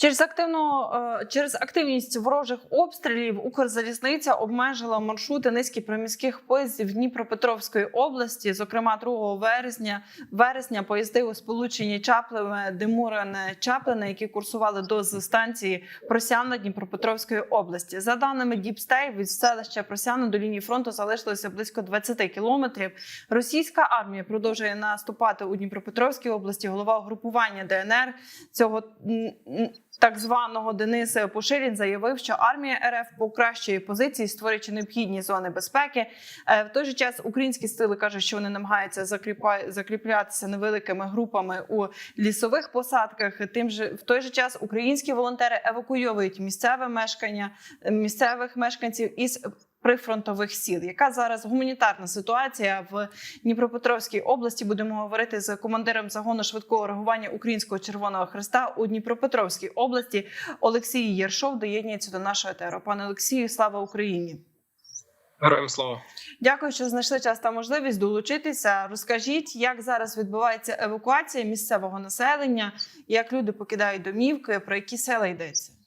Через активну е, через активність ворожих обстрілів Укрзалізниця обмежила маршрути низки приміських поїздів Дніпропетровської області. Зокрема, 2 вересня вересня поїзди у сполученні Чаплеве, Демурене, Чаплине, які курсували до станції Просяна Дніпропетровської області. За даними Діпстей, від селища Просяна до лінії фронту залишилося близько 20 кілометрів. Російська армія продовжує наступати у Дніпропетровській області. Голова угрупування ДНР цього так званого Дениса Поширін заявив, що армія РФ покращує позиції, створюючи необхідні зони безпеки. Е, В той же час українські сили кажуть, що вони намагаються закріплятися невеликими групами у лісових посадках. Тим же в той же час українські волонтери евакуйовують місцеве мешкання місцевих мешканців із прифронтових сіл. Яка зараз гуманітарна ситуація в Дніпропетровській області? Будемо говорити з командиром загону швидкого реагування Українського Червоного Христа у Дніпропетровській області. Олексій Єршов доєднується до нашого етеру. Пане Олексію, слава Україні! Героям слава. Дякую, що знайшли час та можливість долучитися. Розкажіть, як зараз відбувається евакуація місцевого населення, як люди покидають домівки, про які села йдеться?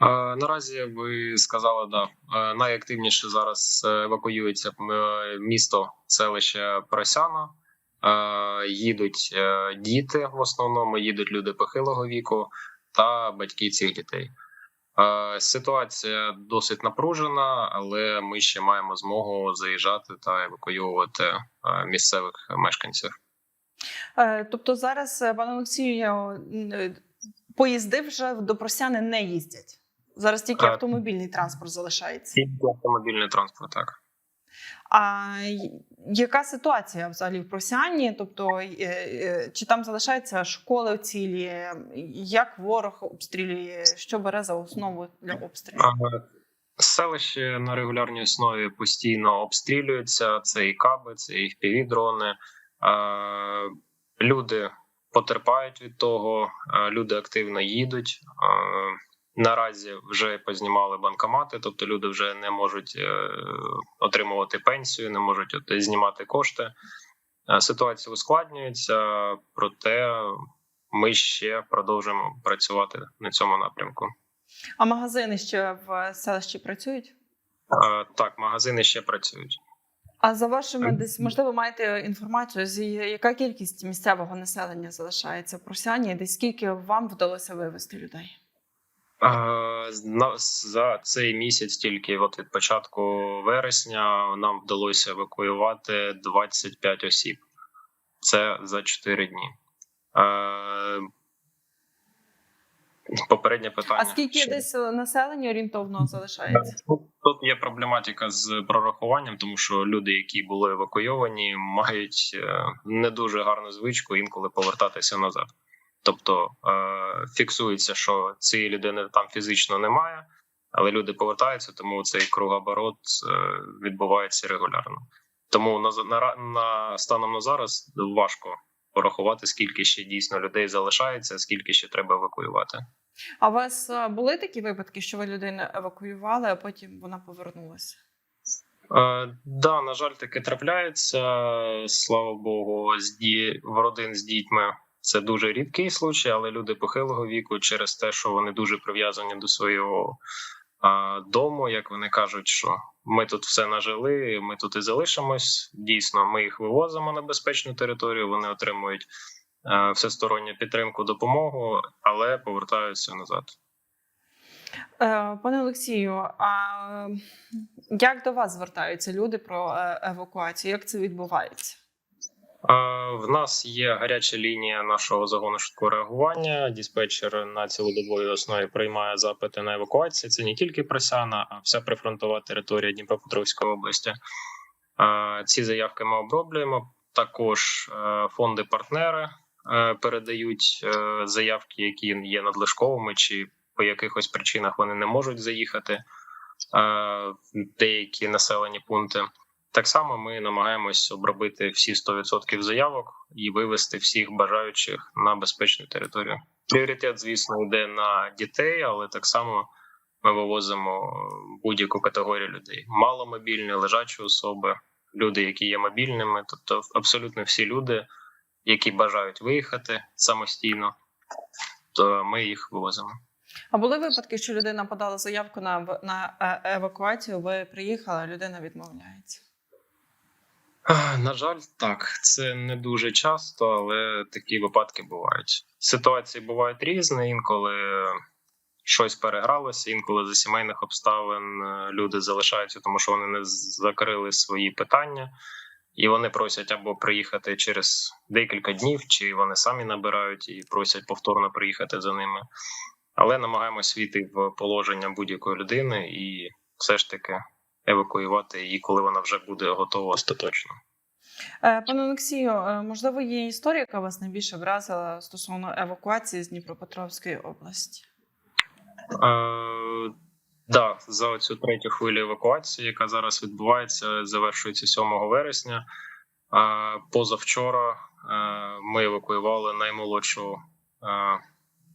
Наразі ви сказали, да найактивніше зараз е, евакуюється е, місто селище Просяна. Їдуть е, діти в основному, їдуть люди похилого віку та батьки цих дітей. Ситуація досить напружена, але ми ще маємо змогу заїжджати та евакуювати місцевих мешканців. Тобто зараз, пане Олексію, поїзди вже до Просяни не їздять. Зараз тільки автомобільний транспорт залишається. Тільки автомобільний транспорт, так. А яка ситуація взагалі в Просяні? Тобто, е, е, чи там залишаються школи в цілі? Як ворог обстрілює? Що бере за основу для обстрілів? Селище на регулярній основі постійно обстрілюється. Це і каби, це і впівдрони. Люди потерпають від того, люди активно їдуть. Е, Наразі вже познімали банкомати, тобто люди вже не можуть е, отримувати пенсію, не можуть знімати кошти. Е, Ситуація ускладнюється, проте ми ще продовжуємо працювати на цьому напрямку. А магазини ще в селищі працюють? Е, Так, магазини ще працюють. А за вашими десь можливо маєте інформацію, з яка кількість місцевого населення залишається в Просяні, і десь скільки вам вдалося вивезти людей? За цей місяць, тільки от від початку вересня, нам вдалося евакуювати 25 осіб. Це за 4 дні. Попереднє питання. А скільки ще. десь населення орієнтовно залишається? Тут, тут є проблематика з прорахуванням, тому що люди, які були евакуйовані, мають е, не дуже гарну звичку інколи повертатися назад. Тобто е, фіксується, що цієї людини там фізично немає, але люди повертаються, тому цей кругоборот е, відбувається регулярно. Тому на, на, на станом на зараз важко порахувати, скільки ще дійсно людей залишається, скільки ще треба евакуювати. А у вас е, були такі випадки, що ви людину евакуювали, а потім вона повернулася? Е, да, на жаль, таке трапляється. Слава Богу, з ді... в родин з дітьми це дуже рідкий случай, але люди похилого віку через те, що вони дуже прив'язані до свого е, дому, як вони кажуть, що ми тут все нажили, ми тут і залишимось. Дійсно, ми їх вивозимо на безпечну територію. Вони отримують е, всесторонню підтримку, допомогу, але повертаються назад. Е, Пане Олексію, а як до вас звертаються люди про е, евакуацію? Як це відбувається? В нас є гаряча лінія нашого загону швидкого реагування. Диспетчер на цілодобовій основі приймає запити на евакуацію. Це не тільки Просяна, а вся прифронтова територія Дніпропетровської області. Ці заявки ми оброблюємо. Також е, фонди-партнери е, передають е, заявки, які є надлишковими, чи по якихось причинах вони не можуть заїхати деякі населені пункти. Так само ми намагаємось обробити всі 100% заявок і вивести всіх бажаючих на безпечну територію. Пріоритет, звісно, йде на дітей, але так само ми вивозимо будь-яку категорію людей: маломобільні, лежачі особи, люди, які є мобільними, тобто абсолютно всі люди, які бажають виїхати самостійно. то ми їх вивозимо. А були випадки, що людина подала заявку на, на е, евакуацію, ви приїхали, а людина відмовляється. На жаль, так, це не дуже часто, але такі випадки бувають. Ситуації бувають різні, інколи щось перегралося, інколи за сімейних обставин е, люди залишаються, тому що вони не закрили свої питання, і вони просять або приїхати через декілька днів, чи вони самі набирають і просять повторно приїхати за ними. Але намагаємось війти в положення будь-якої людини і все ж таки евакуювати її, коли вона вже буде готова остаточно. Е, Пане Олексію, е, можливо, є історія, яка вас найбільше вразила стосовно евакуації з Дніпропетровської області? Е, да, за цю третю хвилю евакуації, яка зараз відбувається, завершується 7 вересня. Е, позавчора е, ми евакуювали наймолодшого, е,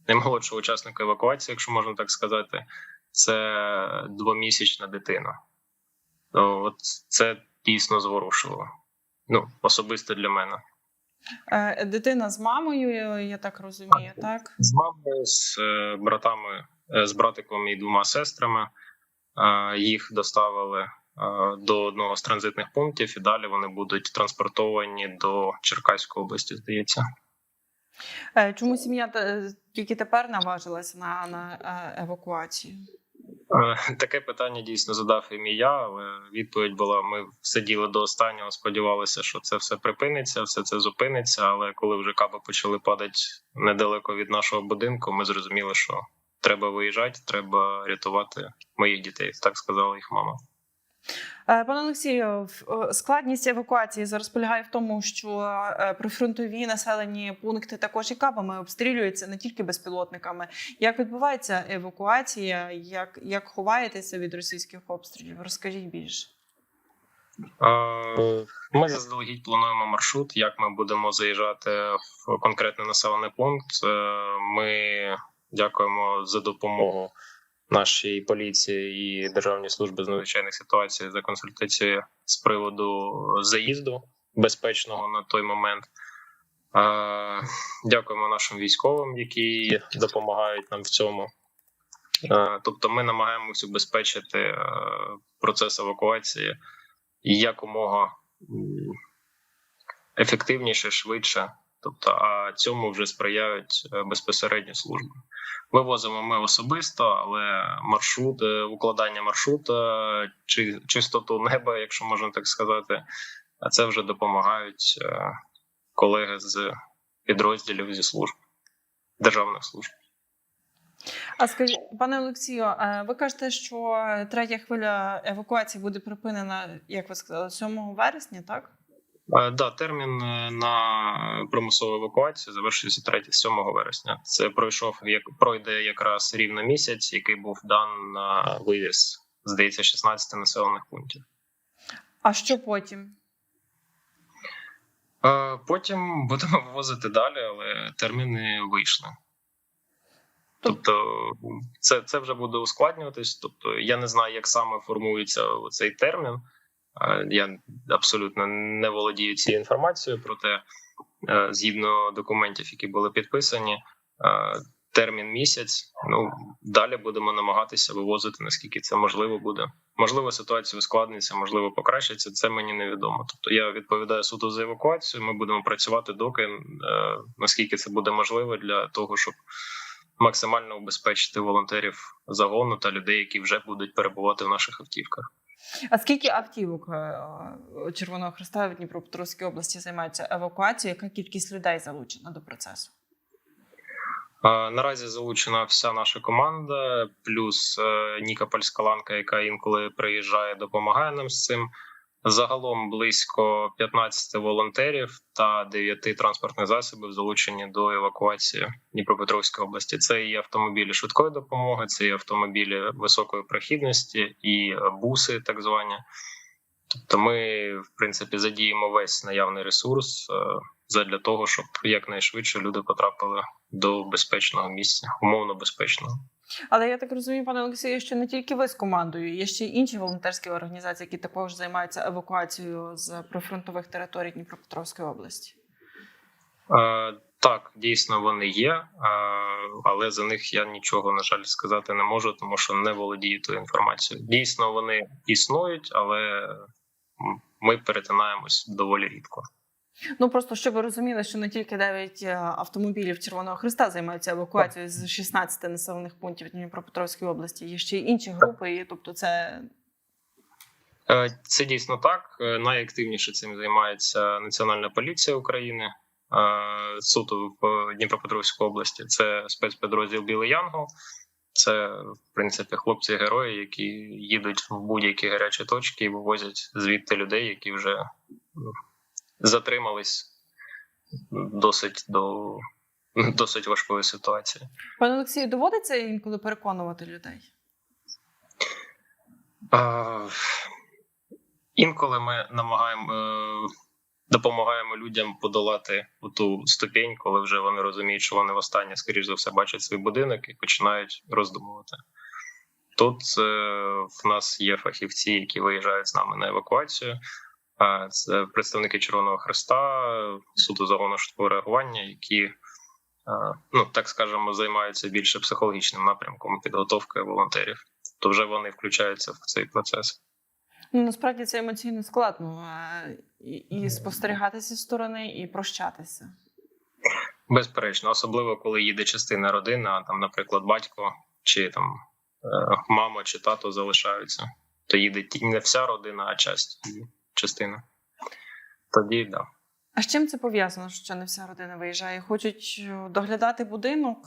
наймолодшого учасника евакуації, якщо можна так сказати. Це двомісячна дитина. От це дійсно зворушило. Ну, особисто для мене. Е, Дитина з мамою, я так розумію, так? з мамою, з е, братами, е, з братиком і двома сестрами. Їх доставили до одного з транзитних пунктів, і далі вони будуть транспортовані до Черкаської області, здається. Чому сім'я тільки тепер наважилася на, на евакуацію? Е, Таке питання дійсно задав і я, але відповідь була: ми сиділи до останнього, сподівалися, що це все припиниться, все це зупиниться. Але коли вже каби почали падати недалеко від нашого будинку, ми зрозуміли, що треба виїжджати, треба рятувати моїх дітей. Так сказала їх мама. Е, Пане Олексію, складність евакуації зараз полягає в тому, що е, прифронтові населені пункти також і кабами обстрілюються не тільки безпілотниками. Як відбувається евакуація? Як, як ховаєтеся від російських обстрілів? Розкажіть більше. Ми заздалегідь плануємо маршрут, як ми будемо заїжджати в конкретний населений пункт. Е, Ми дякуємо за допомогу нашій поліції і Державній службі з надзвичайних ситуацій за консультацію з приводу заїзду безпечного на той момент. Дякуємо нашим військовим, які допомагають нам в цьому. Тобто, ми намагаємося убезпечити процес евакуації якомога ефективніше, швидше. Тобто, а цьому вже сприяють е, безпосередньо служби. Вивозимо ми особисто, але маршрут, е, укладання маршрута, чи чистоту неба, якщо можна так сказати, а це вже допомагають е, колеги з підрозділів зі служб державних служб. А скажіть, пане Олексію, ви кажете, що третя хвиля евакуації буде припинена, як ви сказали, 7 вересня, так? Е, Да, термін е, на примусову евакуацію завершується 3-7 вересня. Це пройшов як пройде якраз рівно місяць, який був дан на вивіз, здається, 16 населених пунктів. А що потім? Е, Потім будемо вивозити далі, але терміни вийшли. Тобто, це, це вже буде ускладнюватись. Тобто, я не знаю, як саме формується цей термін. Я абсолютно не володію цією інформацією, проте е, згідно документів, які були підписані, е, термін місяць. Ну далі будемо намагатися вивозити, наскільки це можливо буде. Можливо, ситуація ускладниться, можливо, покращиться. Це мені невідомо. Тобто я відповідаю суду за евакуацію. Ми будемо працювати, доки е, наскільки це буде можливо для того, щоб максимально убезпечити волонтерів загону та людей, які вже будуть перебувати в наших автівках. А скільки автівок е, Червоного Христа в Дніпропетровській області займаються евакуацією? Яка кількість людей залучена до процесу? Е, Наразі залучена вся наша команда, плюс е, Ніка Пальскаланка, яка інколи приїжджає, допомагає нам з цим. Загалом близько 15 волонтерів та 9 транспортних засобів залучені до евакуації Дніпропетровської області. Це і автомобілі швидкої допомоги, це і автомобілі високої прохідності, і е, буси, так звані. Тобто, ми, в принципі, задіємо весь наявний ресурс е, задля того, щоб якнайшвидше люди потрапили до безпечного місця, умовно безпечного. Але я так розумію, пане Олексію, що не тільки ви з командою, є ще й інші волонтерські організації, які також займаються евакуацією з прифронтових територій Дніпропетровської області. Е, Так, дійсно вони є, е, але за них я нічого на жаль сказати не можу, тому що не володію тою інформацією. Дійсно, вони існують, але ми перетинаємось доволі рідко. Ну просто щоб ви розуміли, що не тільки 9 е, автомобілів Червоного Христа займаються евакуацією з 16 населених пунктів Дніпропетровської області. Є ще й інші групи, і тобто це Е, Це дійсно так. Е, Найактивніше цим займається Національна поліція України суто в Дніпропетровській області. Це спецпідрозділ Білий Янгол. Це в принципі хлопці-герої, які їдуть в будь-які гарячі точки і вивозять звідти людей, які вже затримались досить до досить важкої ситуації. пане Олексію, доводиться інколи переконувати людей. Е, Інколи ми намагаємо е, допомагаємо людям подолати ту ступінь, коли вже вони розуміють, що вони востаннє, скоріш за все, бачать свій будинок і починають роздумувати. Тут е, в нас є фахівці, які виїжджають з нами на евакуацію. А це представники Червоного Христа, суду загону швидкого реагування, які, ну так скажемо, займаються більше психологічним напрямком підготовки волонтерів. То вже вони включаються в цей процес. Ну насправді це емоційно складно і, і спостерігати зі сторони, і прощатися. Безперечно, особливо коли їде частина родини, а там, наприклад, батько чи там е, мама чи тато залишаються, то їде ті- не вся родина, а часть її частина. Тоді да. А з чим це пов'язано, що не вся родина виїжджає? Хочуть е, доглядати будинок?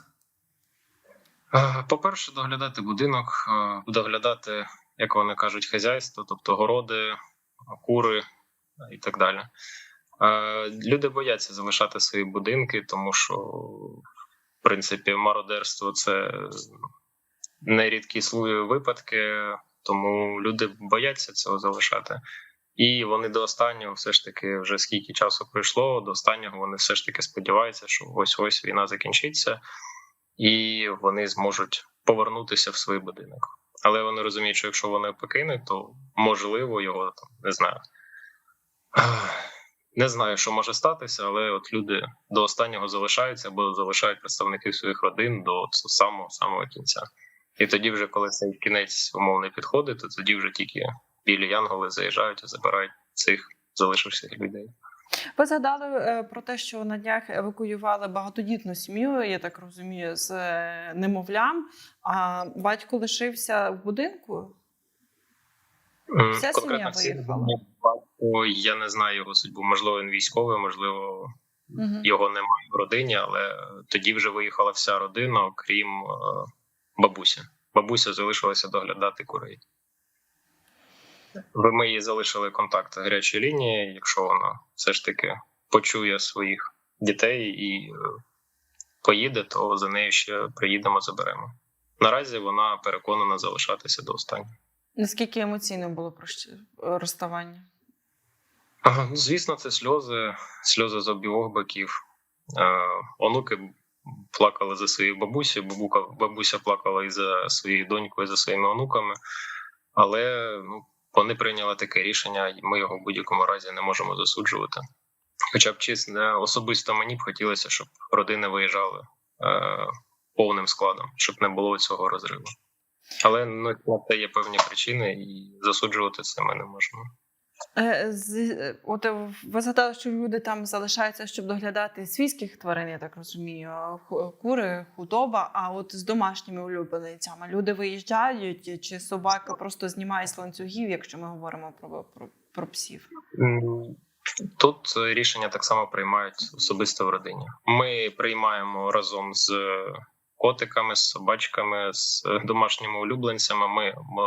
Е, По-перше, доглядати будинок, е, доглядати, як вони кажуть, хазяйство, тобто городи, кури і так далі. Люди бояться залишати свої будинки, тому що, в принципі, мародерство це нерідкі випадки, тому люди бояться цього залишати. І вони до останнього, все ж таки, вже скільки часу пройшло, до останнього вони все ж таки сподіваються, що ось ось війна закінчиться і вони зможуть повернутися в свій будинок. Але вони розуміють, що якщо вони покинуть, то можливо його там не знаю. Не знаю, що може статися, але от люди до останнього залишаються або залишають представників своїх родин до самого самого кінця. І тоді, вже коли цей кінець умовний підходить, то тоді вже тільки білі янголи заїжджають і забирають цих залишивших людей. Ви згадали е, про те, що на днях евакуювали багатодітну сім'ю, я так розумію, з е, немовлям. А батько лишився в будинку. Вся конкретно сім'я виїхала? я не знаю його судьбу. Можливо, він військовий, можливо, Угу. його немає в родині, але тоді вже виїхала вся родина, окрім е, бабусі. Бабуся залишилася доглядати курей. Ви ми їй залишили контакт гарячої лінії, якщо вона все ж таки почує своїх дітей і е, поїде, то за нею ще приїдемо, заберемо. Наразі вона переконана залишатися до останнього. Наскільки емоційно було розставання? Ага, ну, Звісно, це сльози, сльози з обох боків. Е, онуки плакали за своєю бабусею, бабука, бабуся плакала і за своєю донькою, і за своїми онуками. Але ну, вони прийняли таке рішення, і ми його в будь-якому разі не можемо засуджувати. Хоча б чесно, особисто мені б хотілося, щоб родини виїжджали е, повним складом, щоб не було цього розриву. Але ну, це є певні причини, і засуджувати це ми не можемо. Е, е, От е, ви згадали, що люди там залишаються, щоб доглядати свійських тварин, я так розумію, кури, худоба. А от з домашніми улюбленицями люди виїжджають, чи собака просто знімає з ланцюгів, якщо ми говоримо про, про, про псів. Тут рішення так само приймають особисто в родині. Ми приймаємо разом з котиками, з собачками, з домашніми улюбленцями. Ми, ми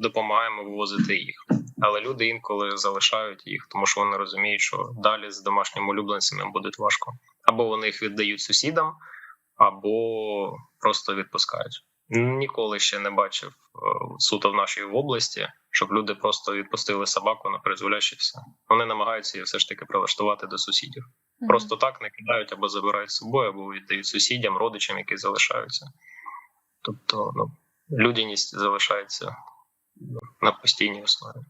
допомагаємо вивозити їх. Але люди інколи залишають їх, тому що вони розуміють, що далі з домашніми улюбленцями буде важко. Або вони їх віддають сусідам, або просто відпускають. Ніколи ще не бачив е, суто в нашій області, щоб люди просто відпустили собаку на призволяще все. Вони намагаються її все ж таки прилаштувати до сусідів. Просто так не кидають або забирають з собою, або віддають сусідям, родичам, які залишаються. Тобто, ну, людяність залишається ну, на постійній основі.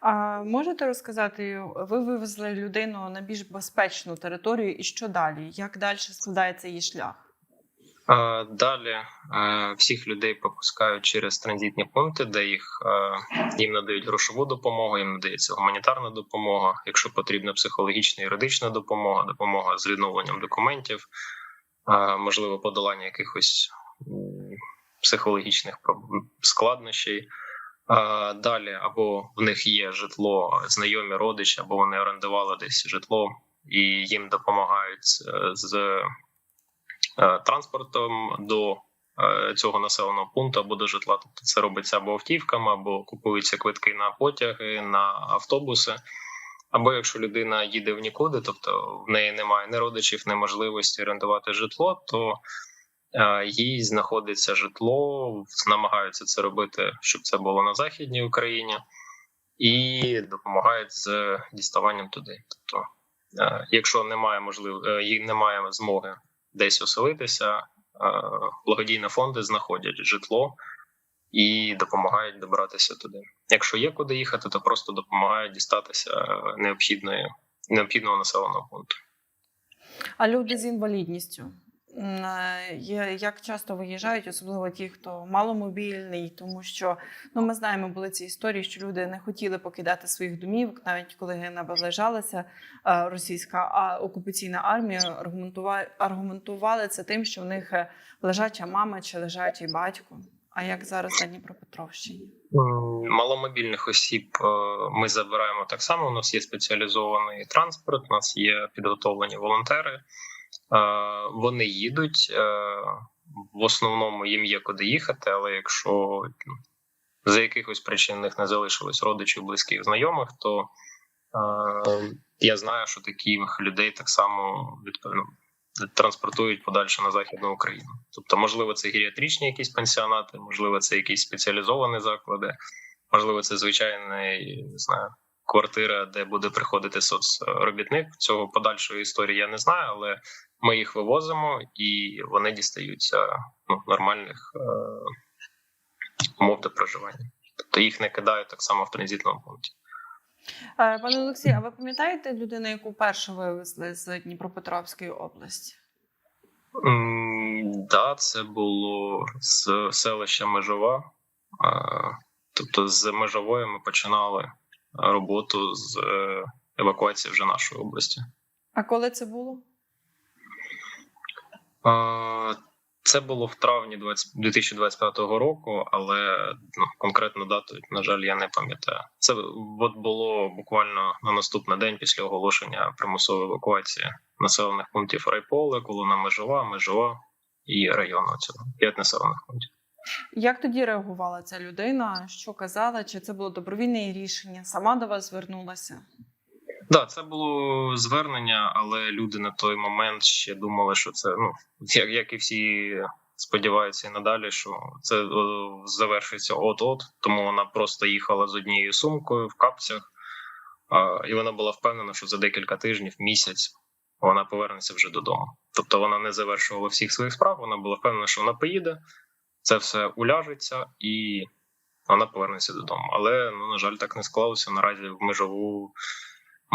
А можете розказати, ви вивезли людину на більш безпечну територію, і що далі? Як далі складається її шлях? Далі всіх людей пропускають через транзитні пункти, де їх їм надають грошову допомогу, їм надається гуманітарна допомога. Якщо потрібна психологічна юридична допомога, допомога з відновленням документів, можливо, подолання якихось психологічних. Е, Далі або в них є житло, знайомі родичі, або вони орендували десь житло і їм допомагають е, з транспортом до е, цього населеного пункту або до житла. Тобто це робиться або автівками, або купуються квитки на потяги, на автобуси. Або якщо людина їде в нікуди, тобто в неї немає ні родичів, ні можливості орендувати житло, то е, їй знаходиться житло, намагаються це робити, щоб це було на західній Україні, і допомагають з діставанням туди. Тобто, е, якщо немає можливо, е, їй немає змоги десь оселитися, благодійні фонди знаходять житло і допомагають добратися туди. Якщо є куди їхати, то просто допомагають дістатися необхідної необхідного населеного пункту. А люди з інвалідністю? Е, Як часто виїжджають, особливо ті, хто маломобільний, тому що ну ми знаємо, були ці історії, що люди не хотіли покидати своїх домівок, навіть коли наближалася е, російська а, окупаційна армія, аргументува- аргументували це тим, що в них е, лежача мама чи лежачий батько. А як зараз на Дніпропетровщині? Маломобільних осіб ми забираємо так само. У нас є спеціалізований транспорт, у нас є підготовлені волонтери. Е, Вони їдуть. е, В основному їм є куди їхати, але якщо ну, за якихось причин них не залишилось родичів, близьких, знайомих, то е, я знаю, що таких людей так само відповідно транспортують подальше на західну Україну. Тобто, можливо, це геріатричні якісь пансіонати, можливо, це якісь спеціалізовані заклади, можливо, це звичайний не знаю. Квартира, де буде приходити соцробітник. Цього подальшої історії я не знаю, але ми їх вивозимо і вони дістаються ну, нормальних е- умов для проживання. Тобто їх не кидають так само в транзитному пункті. Е, Пане Олексій, а ви пам'ятаєте людину, яку першу вивезли з Дніпропетровської області? М, Да, це було з селища Межова. Е, Тобто, з межової ми починали роботу з е, евакуації вже нашої області. А коли це було? Це було в травні 20 2025 року, але ну, конкретну дату, на жаль, я не пам'ятаю. Це от було буквально на наступний день після оголошення примусової евакуації населених пунктів Райполе, колона Межова, Межова і району цього п'ять населених пунктів. Як тоді реагувала ця людина? Що казала? Чи це було добровільне рішення? Сама до вас звернулася? Да, це було звернення, але люди на той момент ще думали, що це ну як, як і всі сподіваються і надалі, що це о, завершиться от-от. Тому вона просто їхала з однією сумкою в капцях, а, і вона була впевнена, що за декілька тижнів, місяць вона повернеться вже додому. Тобто вона не завершувала всіх своїх справ. Вона була впевнена, що вона поїде, це все уляжеться і вона повернеться додому. Але ну на жаль, так не склалося. Наразі в межову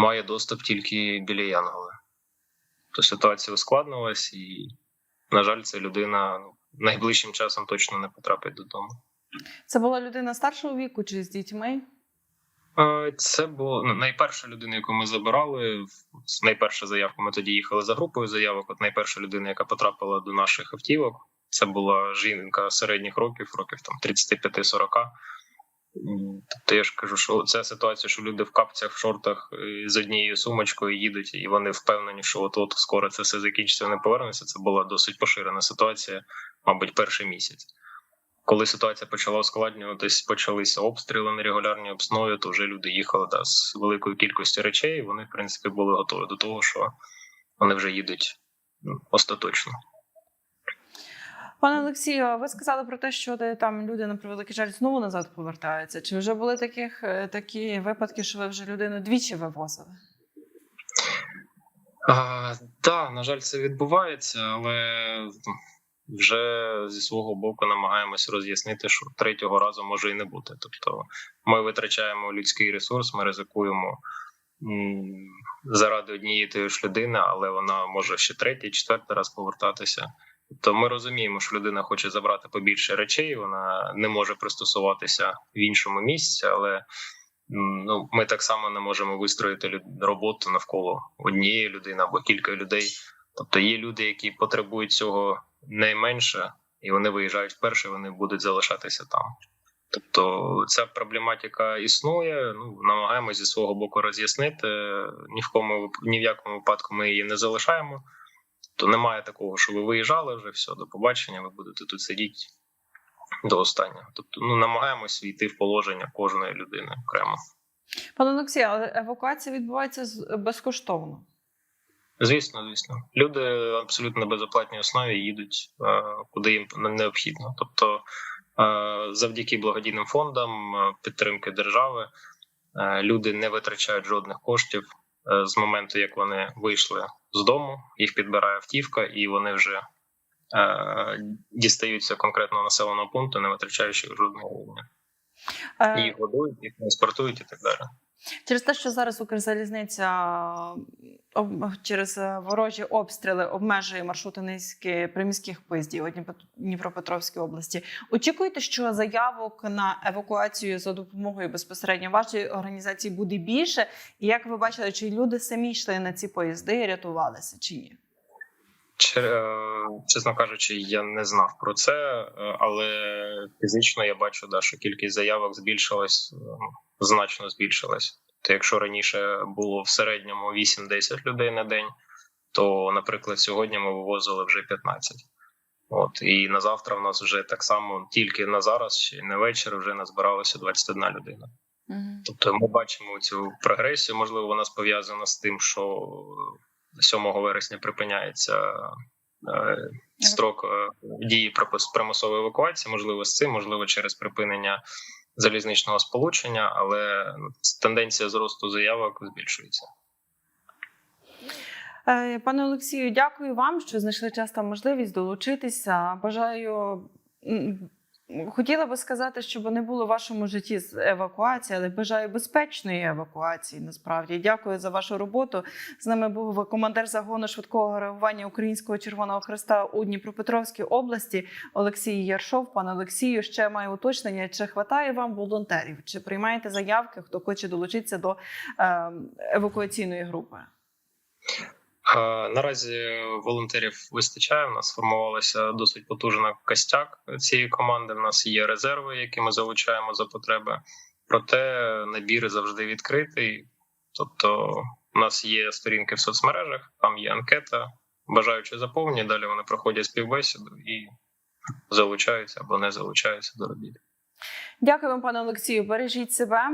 має доступ тільки біля Янголи. То ситуація ускладнилась, і, на жаль, ця людина ну, найближчим часом точно не потрапить додому. Це була людина старшого віку чи з дітьми? Це була ну, найперша людина, яку ми забирали. Найперша заявка. Ми тоді їхали за групою заявок. От найперша людина, яка потрапила до наших автівок, це була жінка середніх років, років там 35-40. Тобто я ж кажу, що ця ситуація, що люди в капцях, в шортах е, з однією сумочкою їдуть, і вони впевнені, що от от скоро це все закінчиться, вони повернуться. Це була досить поширена ситуація, мабуть, перший місяць. Коли ситуація почала ускладнюватись, почалися обстріли нерегулярні обснові, то вже люди їхали да, з великою кількістю речей. і Вони, в принципі, були готові до того, що вони вже їдуть остаточно. Пане Олексію, ви сказали про те, що там люди на превеликий жаль знову назад повертаються. Чи вже були таких е, такі випадки, що ви вже людину двічі вивозили? Да, на жаль, це відбувається, але вже зі свого боку намагаємось роз'яснити, що третього разу може і не бути. Тобто, ми витрачаємо людський ресурс, ми ризикуємо заради однієї тієї ж людини, але вона може ще третій, четвертий раз повертатися. Тобто ми розуміємо, що людина хоче забрати побільше речей, вона не може пристосуватися в іншому місці, але ну, ми так само не можемо вистроїти роботу навколо однієї людини або кілька людей. Тобто є люди, які потребують цього найменше, і вони виїжджають вперше, вони будуть залишатися там. Тобто ця проблематика існує. Ну намагаємося зі свого боку роз'яснити. Ні в кому ні в якому випадку ми її не залишаємо. То немає такого, що ви виїжджали вже, все, до побачення, ви будете тут сидіти до останнього. Тобто, ну намагаємось війти в положення кожної людини окремо. Пане Олексію, але евакуація відбувається безкоштовно. Звісно, звісно, люди абсолютно на безоплатній основі їдуть е, куди їм необхідно. Тобто, е, завдяки благодійним фондам е, підтримки держави, люди не витрачають жодних коштів з моменту, як вони вийшли з дому, їх підбирає автівка, і вони вже е, дістаються конкретного населеного пункту, не витрачаючи жодного рівня. Е, Їх годують, їх транспортують і так далі. Через те, що зараз Укрзалізниця через е, ворожі обстріли обмежує маршрути низки приміських поїздів у Дніпропетровській області. Очікуєте, що заявок на евакуацію за допомогою безпосередньо вашої організації буде більше? І як ви бачили, чи люди самі йшли на ці поїзди і рятувалися, чи ні? Е, Чесно кажучи, я не знав про це, е, але фізично я бачу, да, що кількість заявок збільшилась е, значно збільшилась. То якщо раніше було в середньому 8-10 людей на день, то, наприклад, сьогодні ми вивозили вже 15. От і на завтра в нас вже так само, тільки на зараз, ще на вечір, вже назбиралося 21 людина. Тобто ми бачимо цю прогресію. Можливо, вона пов'язана з тим, що 7 вересня припиняється е, строк е, дії примусової евакуації. Можливо, з цим, можливо, через припинення залізничного сполучення, але тенденція зросту заявок збільшується. Е, Пане Олексію, дякую вам, що знайшли час та можливість долучитися. Бажаю. Хотіла би сказати, щоб не було в вашому житті з евакуації, але бажаю безпечної евакуації. Насправді дякую за вашу роботу. З нами був командир загону швидкого реагування Українського Червоного Христа у Дніпропетровській області Олексій Яршов. Пане Олексію, ще маю уточнення: чи хватає вам волонтерів? Чи приймаєте заявки, хто хоче долучитися до е, евакуаційної групи? Е, Наразі волонтерів вистачає. У нас сформувалася досить потужна костяк цієї команди. У нас є резерви, які ми залучаємо за потреби. Проте набір завжди відкритий. Тобто, у нас є сторінки в соцмережах, там є анкета, бажаючи заповнені. Далі вони проходять співбесіду і залучаються або не залучаються до робіт. Дякую вам, пане Олексію. Бережіть себе.